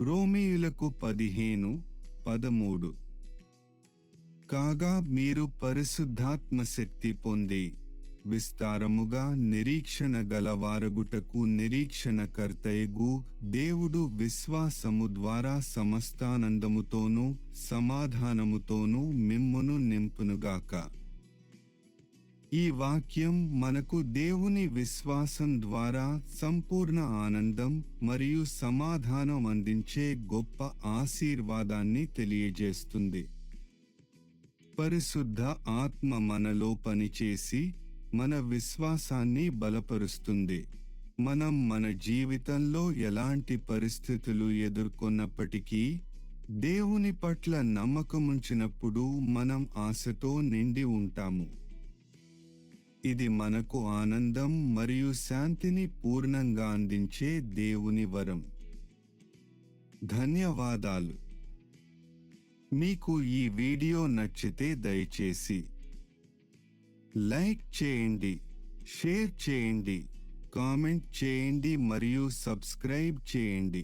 రోమీయులకు పదిహేను పదమూడు. కాగా మీరు పరిశుద్ధాత్మ శక్తి పొంది విస్తారముగా నిరీక్షణ గలవారగుటకు నిరీక్షణకర్తయగు దేవుడు విశ్వాసము ద్వారా సమస్తానందముతోనూ సమాధానముతోనూ మిమ్మును నింపునుగాక. ఈ వాక్యం మనకు దేవుని విశ్వాసం ద్వారా సంపూర్ణ ఆనందం మరియు సమాధానం అందించే గొప్ప ఆశీర్వాదాన్ని తెలియజేస్తుంది. పరిశుద్ధ ఆత్మ మనలో పనిచేసి మన విశ్వాసాన్ని బలపరుస్తుంది. మనం మన జీవితంలో ఎలాంటి పరిస్థితులు ఎదుర్కొన్నప్పటికీ దేవుని పట్ల నమ్మకముంచినప్పుడు మనం ఆశతో నిండి ఉంటాము. ఇది మనకు ఆనందం మరియు శాంతిని పూర్ణంగా అందించే దేవుని వరం. ధన్యవాదాలు. మీకు ఈ వీడియో నచ్చితే దయచేసి లైక్ చేయండి షేర్ చేయండి కామెంట్ చేయండి మరియు సబ్స్క్రైబ్ చేయండి.